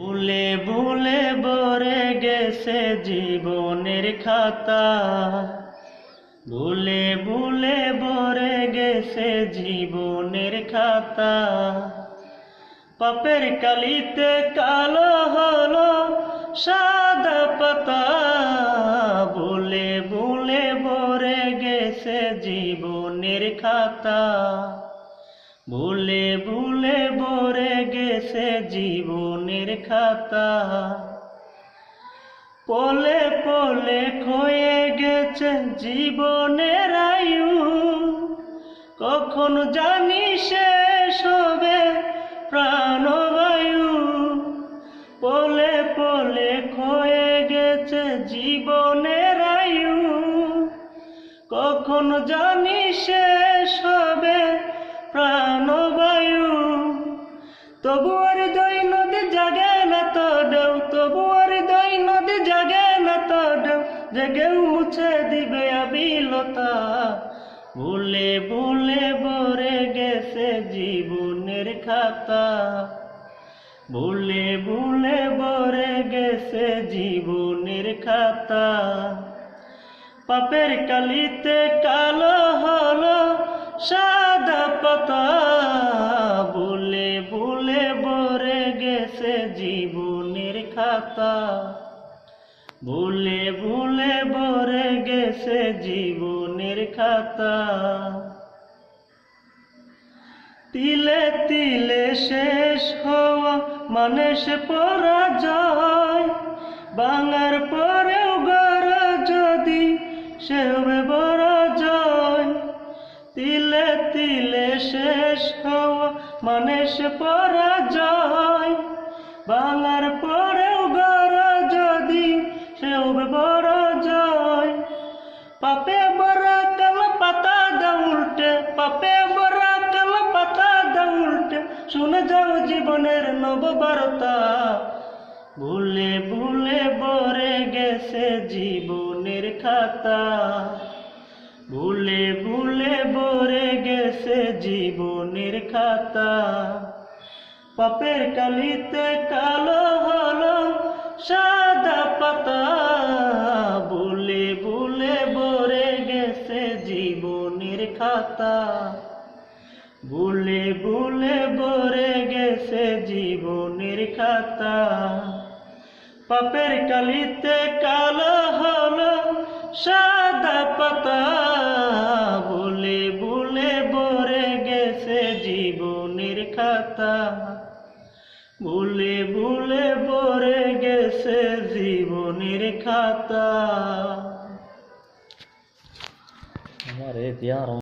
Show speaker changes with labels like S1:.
S1: ভুলে ভুলে ভরে গেছে জীবনের খাতা। ভুলে ভুলে ভরে গেছে জীবনের খাতা। পাপের কালিতে কালো হলো সাদা পাতা। ভুলে ভুলে ভরে গেছে জীবনের খাতা। ভুলে ভুলে ভরে গেছে জীবনের খাতা। পলে পলে খয়ে গেছে জীবনের আয়ু। কখন জানি শেষ হবে প্রাণবায়ু। পলে পলে ক্ষয়ে গেছে জীবনের আয়ু। কখন জানি শেষ হবে প্রাণবায়ু তবু আর দই নদী জাগে না তো ডেউ তবু দই নদী জাগে না তো ডেউ জেগেও মুছে দিবে আবিলতা। ভুলে ভুলে ভরে গেছে জীবনের খাতা। ভুলে ভুলে ভরে গেছে জীবনের খাতা। পাপের কালিতে কালো হলো, সাদা পাতা গেছে জীবনের খাতা। ভুলে ভুলে ভরে গেছে জীবনের খাতা। তিলে তিলে শেষ হওয়া মানে সে পরাজয়। বাঙার পরেও গড় যদি সে জয় তিলে তিলে শেষ হওয়া মানে সে পরাজয়। পাপে বড় কাল পাতা উল্টে, পাপে বড় কাল পাতা উল্টে। শুনে যাও জীবনের নববার্তা। ভুলে ভুলে ভরে গেছে জীবনের খাতা। ভুলে ভুলে ভরে গেছে জীবনের খাতা। পাপের কালিতে কালো হলো সাদা পাতা। পাতা। ভুলে ভুলে বরে গেছে জীবনের খাতা। পাপের কালিতে কালো হলো সাদা পাতা। ভুলে ভুলে বরে গেছে জীবনের খাতা। ভুলে ভুলে বরে গেছে জীবনের খাতা।
S2: আমার এ